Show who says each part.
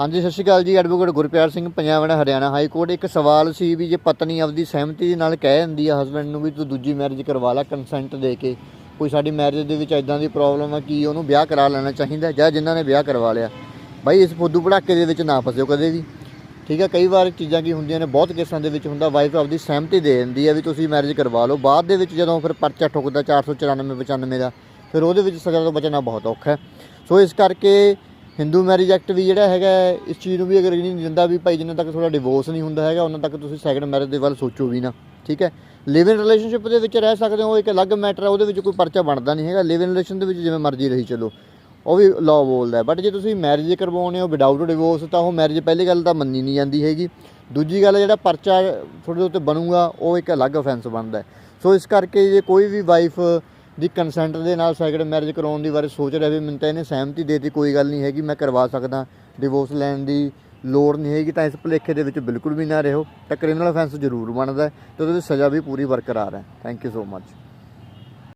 Speaker 1: ਹਾਂਜੀ, ਸਤਿ ਸ਼੍ਰੀ ਅਕਾਲ ਜੀ, ਐਡਵੋਕੇਟ ਗੁਰਪਿਆਰ ਸਿੰਘ, ਪੰਜਾਬ ਦਾ ਹਰਿਆਣਾ ਹਾਈ ਕੋਰਟ। ਇੱਕ ਸਵਾਲ ਸੀ ਵੀ ਜੇ ਪਤਨੀ ਆਪਦੀ ਸਹਿਮਤੀ ਦੇ ਨਾਲ ਕਹਿ ਦਿੰਦੀ ਆ ਹਸਬੰਡ ਨੂੰ ਵੀ ਤੂੰ ਦੂਜੀ ਮੈਰਿਜ ਕਰਵਾ ਲੈ ਕੰਸੈਂਟ ਦੇ ਕੇ, ਕੋਈ ਸਾਡੀ ਮੈਰਿਜ ਦੇ ਵਿੱਚ ਐਦਾਂ ਦੀ ਪ੍ਰੋਬਲਮ ਆ ਕਿ ਉਹਨੂੰ ਵਿਆਹ ਕਰਾ ਲੈਣਾ ਚਾਹੀਦਾ ਜਾਂ ਜਿਨ੍ਹਾਂ ਨੇ ਵਿਆਹ ਕਰਵਾ ਲਿਆ। ਬਾਈ, ਇਸ ਫੁੱਦੂ ਪੜਾਕੇ ਦੇ ਵਿੱਚ ਨਾ ਫਸਿਓ ਕਦੇ ਵੀ। ਠੀਕ ਹੈ ਕਈ ਵਾਰ ਚੀਜ਼ਾਂ ਕੀ ਹੁੰਦੀਆਂ ਨੇ, ਬਹੁਤ ਕੇਸਾਂ ਦੇ ਵਿੱਚ ਹੁੰਦਾ ਵਾਈਫ ਆਪਦੀ ਸਹਿਮਤੀ ਦੇ ਦਿੰਦੀ ਹੈ ਵੀ ਤੁਸੀਂ ਮੈਰਿਜ ਕਰਵਾ ਲਓ। ਬਾਅਦ ਦੇ ਵਿੱਚ ਜਦੋਂ ਫਿਰ ਪਰਚਾ ਠੁਕਦਾ 494 95 ਦਾ, ਫਿਰ ਉਹਦੇ ਵਿੱਚ ਸਜ਼ਾ ਤੋਂ ਬਚਣਾ ਬਹੁਤ ਔਖਾ ਹੈ। ਸੋ ਇਸ ਕਰਕੇ ਹਿੰਦੂ ਮੈਰਿਜ ਐਕਟ ਵੀ ਜਿਹੜਾ ਹੈਗਾ ਇਸ ਚੀਜ਼ ਨੂੰ ਵੀ ਅਗਰ ਨਹੀਂ ਦਿੰਦਾ ਵੀ ਭਾਈ ਜਿੰਨਾ ਤੱਕ ਤੁਹਾਡਾ ਡਿਵੋਰਸ ਨਹੀਂ ਹੁੰਦਾ ਹੈਗਾ, ਉਹਨਾਂ ਤੱਕ ਤੁਸੀਂ ਸੈਕੰਡ ਮੈਰਿਜ ਦੇ ਵੱਲ ਸੋਚੋ ਵੀ ਨਾ, ਠੀਕ ਹੈ? ਲਿਵ ਇਨ ਰਿਲੇਸ਼ਨਸ਼ਿਪ ਦੇ ਵਿੱਚ ਰਹਿ ਸਕਦੇ ਹੋ ਉਹ ਇੱਕ ਅਲੱਗ ਮੈਟਰ ਹੈ, ਉਹਦੇ ਵਿੱਚ ਕੋਈ ਪਰਚਾ ਬਣਦਾ ਨਹੀਂ ਹੈਗਾ ਲਿਵ ਇਨ ਰਿਲੇਸ਼ਨ ਦੇ ਵਿੱਚ ਜਿਵੇਂ ਮਰਜ਼ੀ ਰਹੀ ਚਲੋ, ਉਹ ਵੀ ਲਾਅ ਬੋਲਦਾ ਬਟ ਜੇ ਤੁਸੀਂ ਮੈਰਿਜ ਕਰਵਾਉਣੇ ਹੋ ਵਿਦਆਊਟ ਡਿਵੋਰਸ ਤਾਂ ਉਹ ਮੈਰਿਜ ਪਹਿਲੀ ਗੱਲ ਤਾਂ ਮੰਨੀ ਨਹੀਂ ਜਾਂਦੀ ਹੈਗੀ। ਦੂਜੀ ਗੱਲ, ਜਿਹੜਾ ਪਰਚਾ ਤੁਹਾਡੇ ਉੱਤੇ ਬਣੂਗਾ, ਉਹ ਇੱਕ ਅਲੱਗ ਅਫੈਂਸ ਬਣਦਾ ਸੋ ਇਸ ਕਰਕੇ ਜੇ ਕੋਈ ਵੀ ਵਾਈਫ ਦੀ ਕੰਸੈਂਟ ਦੇ ਨਾਲ ਸੈਕੰਡ ਮੈਰਿਜ ਕਰਾਉਣ ਦੀ ਬਾਰੇ ਸੋਚ ਰਿਹਾ ਵੀ ਮੈਨੂੰ ਤਾਂ ਇਹਨੇ ਸਹਿਮਤੀ ਦੇਤੀ, ਕੋਈ ਗੱਲ ਨਹੀਂ ਹੈਗੀ, ਮੈਂ ਕਰਵਾ ਸਕਦਾ। ਡਿਵੋਰਸ ਲੈਣ ਦੀ ਲੋੜ ਨਹੀਂ ਹੈਗੀ, ਤਾਂ ਇਸ ਭੁਲੇਖੇ ਦੇ ਵਿੱਚ ਬਿਲਕੁਲ ਵੀ ਨਾ ਰਹੋ। ਤਾਂ ਕ੍ਰਿਮੀਨਲ ਅਫੈਂਸ ਜ਼ਰੂਰ ਬਣਦਾ ਹੈ ਤੇ ਉਹਦੇ ਵਿੱਚ ਸਜ਼ਾ ਵੀ ਪੂਰੀ ਬਰਕਰਾਰ ਹੈ। Thank you so much